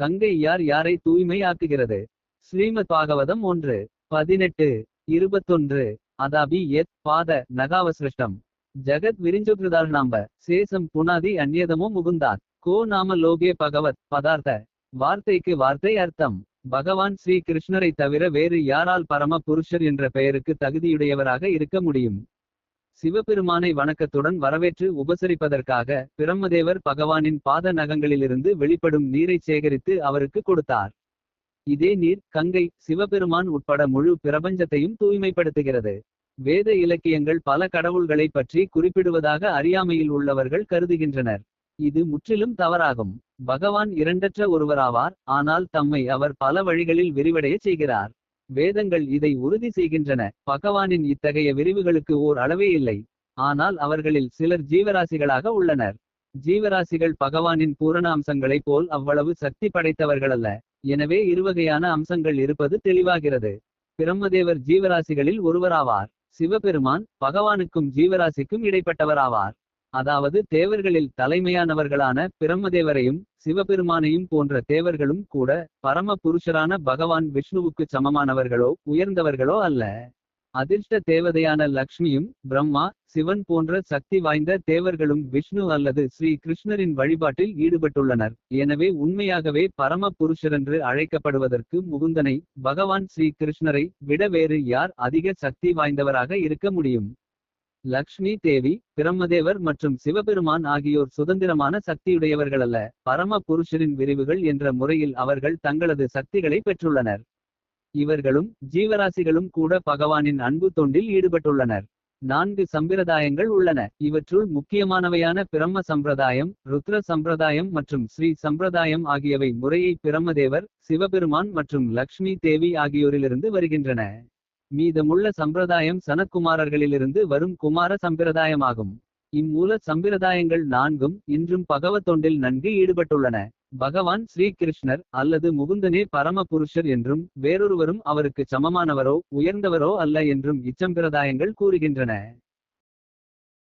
கங்கை யார் யாரை தூய்மை ஆக்குகிறது ஸ்ரீமத் பாகவதம் ஒன்று பதினெட்டு இருபத்தொன்று அதாபி எத் பாத நகாவசிருஷ்டம். ஜகத் விரிஞ்சுகிருதால் நாம்ப சேசம் புனாதி அந்நியதமோ முகுந்தார். கோ நாம லோகே பகவத் பதார்த்த. வார்த்தைக்கு வார்த்தை அர்த்தம். பகவான் ஸ்ரீ கிருஷ்ணரை தவிர வேறு யாரால் பரம புருஷர் என்ற பெயருக்கு தகுதியுடையவராக இருக்க முடியும். சிவபெருமானை வணக்கத்துடன் வரவேற்று உபசரிப்பதற்காக பிரம்மதேவர் பகவானின் பாத நகங்களிலிருந்து வெளிப்படும் நீரை சேகரித்து அவருக்கு கொடுத்தார். இதே நீர் கங்கை சிவபெருமான் உட்பட முழு பிரபஞ்சத்தையும் தூய்மைப்படுத்துகிறது. வேத இலக்கியங்கள் பல கடவுள்களை பற்றி குறிப்பிடுவதாக அறியாமையில் உள்ளவர்கள் கருதுகின்றனர். இது முற்றிலும் தவறாகும். பகவான் இரண்டற்ற ஒருவராவார் ஆனால் தம்மை அவர் பல வழிகளில் விரிவடையச் செய்கிறார். வேதங்கள் இதை உறுதி செய்கின்றன. பகவானின் இத்தகைய விரிவுகளுக்கு ஓர் அளவே இல்லை. ஆனால் அவர்களில் சிலர் ஜீவராசிகளாக உள்ளனர். ஜீவராசிகள் பகவானின் பூரண அம்சங்களைப் போல் அவ்வளவு சக்தி படைத்தவர்களல்ல. எனவே இருவகையான அம்சங்கள் இருப்பது தெளிவாகிறது. பிரம்மதேவர் ஜீவராசிகளில் ஒருவராவார். சிவபெருமான் பகவானுக்கும் ஜீவராசிக்கும் இடைப்பட்டவராவார். அதாவது தேவர்களில் தலைமையானவர்களான பிரம்மதேவரையும் சிவபெருமானையும் போன்ற தேவர்களும் கூட பரம புருஷரான பகவான் விஷ்ணுவுக்கு சமமானவர்களோ உயர்ந்தவர்களோ அல்ல. அதிர்ஷ்ட தேவதையான லக்ஷ்மியும் பிரம்மா சிவன் போன்ற சக்தி வாய்ந்த தேவர்களும் விஷ்ணு அல்லது ஸ்ரீ கிருஷ்ணரின் வழிபாட்டில் ஈடுபட்டுள்ளனர். எனவே உண்மையாகவே பரம புருஷரென்று அழைக்கப்படுவதற்கு முகுந்தனை பகவான் ஸ்ரீ கிருஷ்ணரை விட வேறு யார் அதிக சக்தி வாய்ந்தவராக இருக்க முடியும்? லக்ஷ்மி தேவி பிரம்மதேவர் மற்றும் சிவபெருமான் ஆகியோர் சுதந்திரமான சக்தியுடையவர்களல்ல. பரம புருஷரின் விரிவுகள் என்ற முறையில் அவர்கள் தங்களது சக்திகளை பெற்றுள்ளனர். இவர்களும் ஜீவராசிகளும் கூட பகவானின் அன்பு தொண்டில் ஈடுபட்டுள்ளனர். நான்கு சம்பிரதாயங்கள் உள்ளன. இவற்றுள் முக்கியமானவையான பிரம்ம சம்பிரதாயம் ருத்ர சம்பிரதாயம் மற்றும் ஸ்ரீ சம்பிரதாயம் ஆகியவை முறையை பிரம்மதேவர் சிவபெருமான் மற்றும் லக்ஷ்மி தேவி ஆகியோரிலிருந்து வருகின்றன. மீதமுள்ள சம்பிரதாயம் சனக்குமாரர்களிலிருந்து வரும் குமார சம்பிரதாயமாகும். இம்மூல சம்பிரதாயங்கள் நான்கும் இன்றும் பகவத்தொண்டில் நன்கு ஈடுபட்டுள்ளன. பகவான் ஸ்ரீகிருஷ்ணர் அல்லது முகுந்தனே பரம புருஷர் என்றும் வேறொருவரும் அவருக்கு சமமானவரோ உயர்ந்தவரோ அல்ல என்றும் இச்சம்பிரதாயங்கள் கூறுகின்றன.